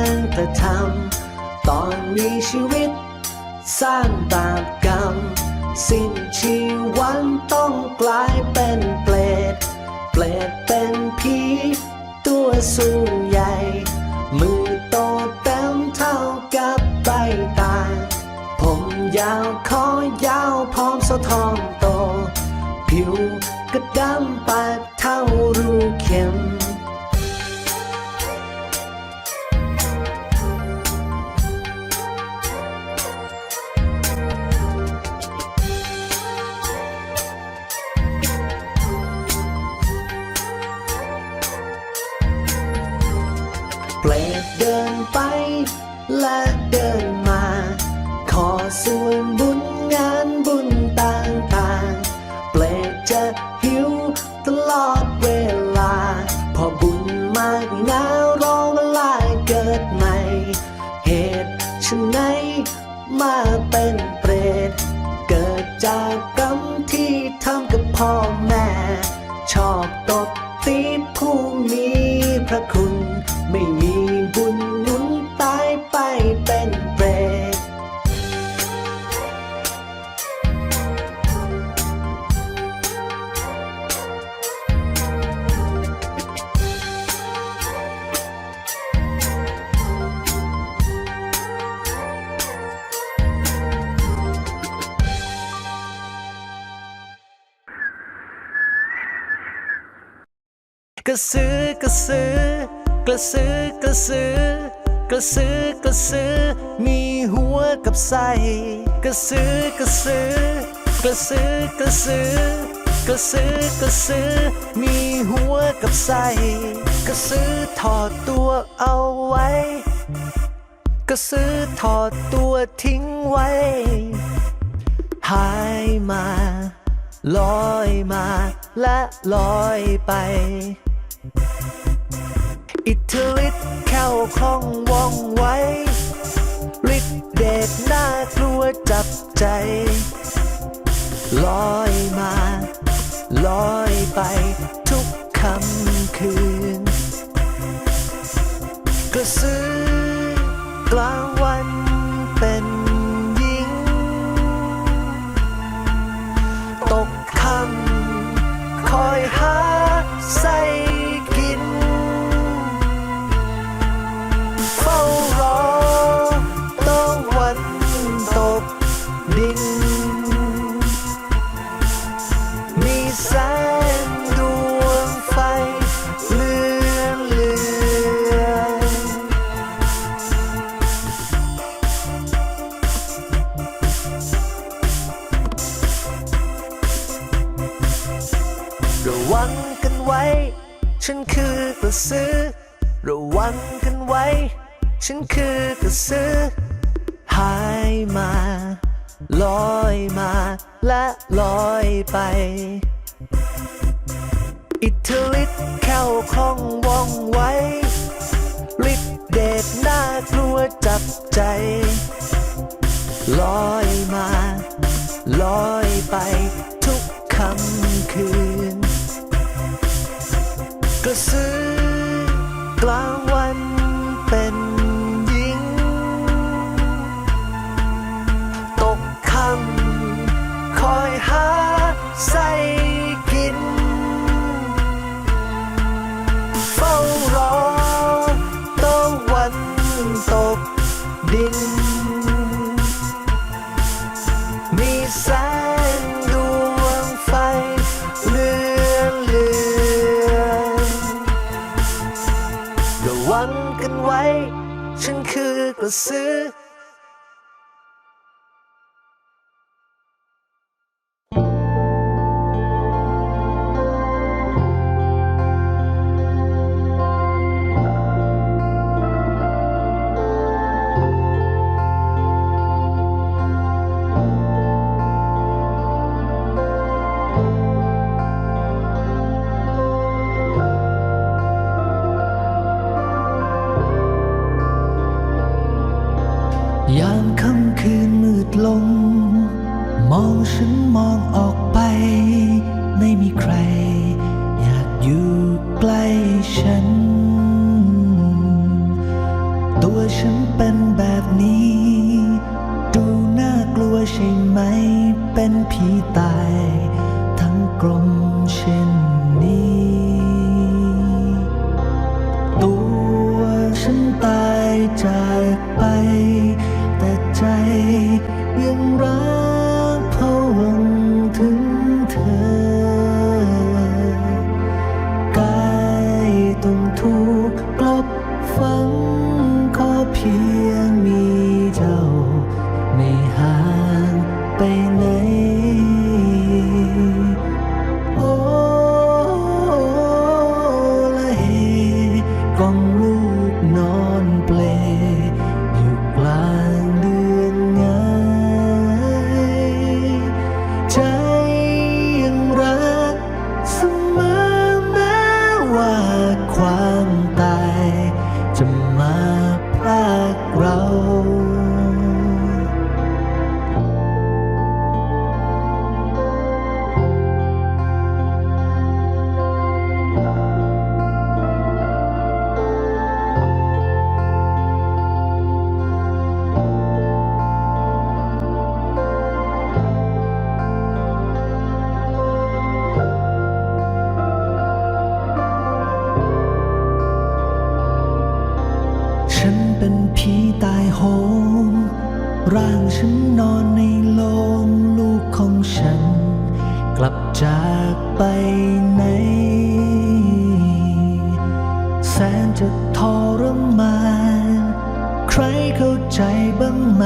ารกระทำตอนมีชีวิต สร้างบาปกรรม สิ้นชีวันต้องกลายเป็นเปรตเปรตเป็นผีตัวสูงใหญ่ มือโตเต็มเท่ากับใบตา ผมยาวคอยาวพร้อมเสาทองโต ผิวก็ดำปาก ระสือกระสือกระสือกระสือกระสือกระสือมีหัวกับไส้กระสือกระสือกระสือกระสือกระสือกระสือมีหัวกับไส้กระสือถอดตัวเอาไว้ กระสือถอดตัวทิ้งไว้ หายมาลอยมาและลอยไป อิทธิฤทธิ์แค่วคล่องว่องไวฤทธิ์เดชน่ากลัวจับใจ ลอยมา ลอยไปทุกคำคืน กระสือกลาง ฉันคือกระสือระวังกันไว้ ฉันคือกระสือหายมา ลอยมาและลอยไป อิทธิฤทธิ์แค่วคล่องว่องไวฤทธิ์เดชน่ากลัวจับใจลอย คื ยามค่ำคืนมืดลง มองฉันมองออกไป ไม่มีใคร อยากอยู่ใกล้ฉัน ตัวฉันเป็นแบบนี้ ดูน่ากลัวใช่ไหม เป็นผีตาย away. โฮมร่างฉันนอนในโลงลูกของฉัน กลับจากไปไหน แสนจะทรมาน ใครเข้าใจบ้างไหม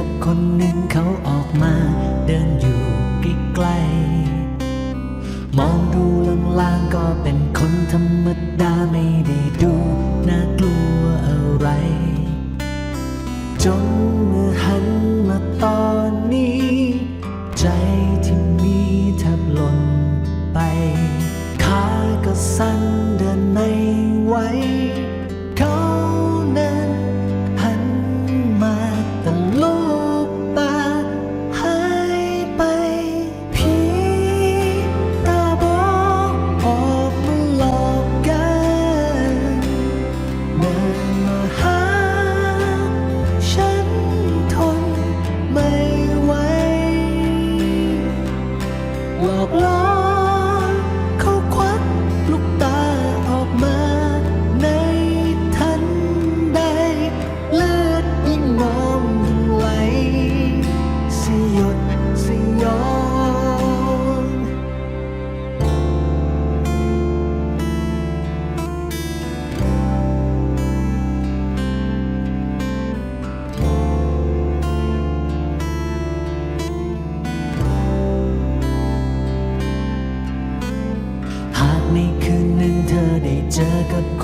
ับคนหนึ่งเขาออกมา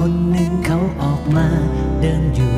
คนหนึ่งเขาออกมาเดินอยู่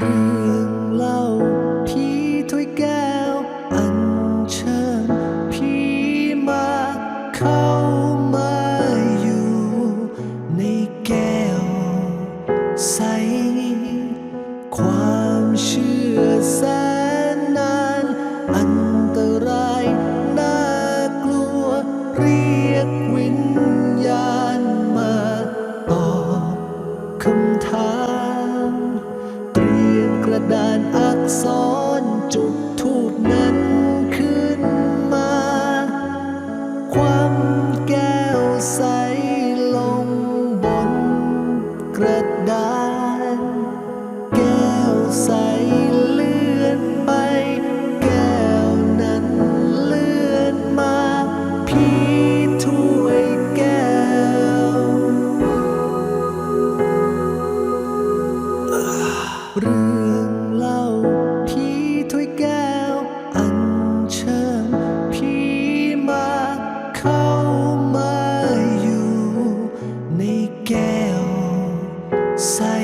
Ooh. side.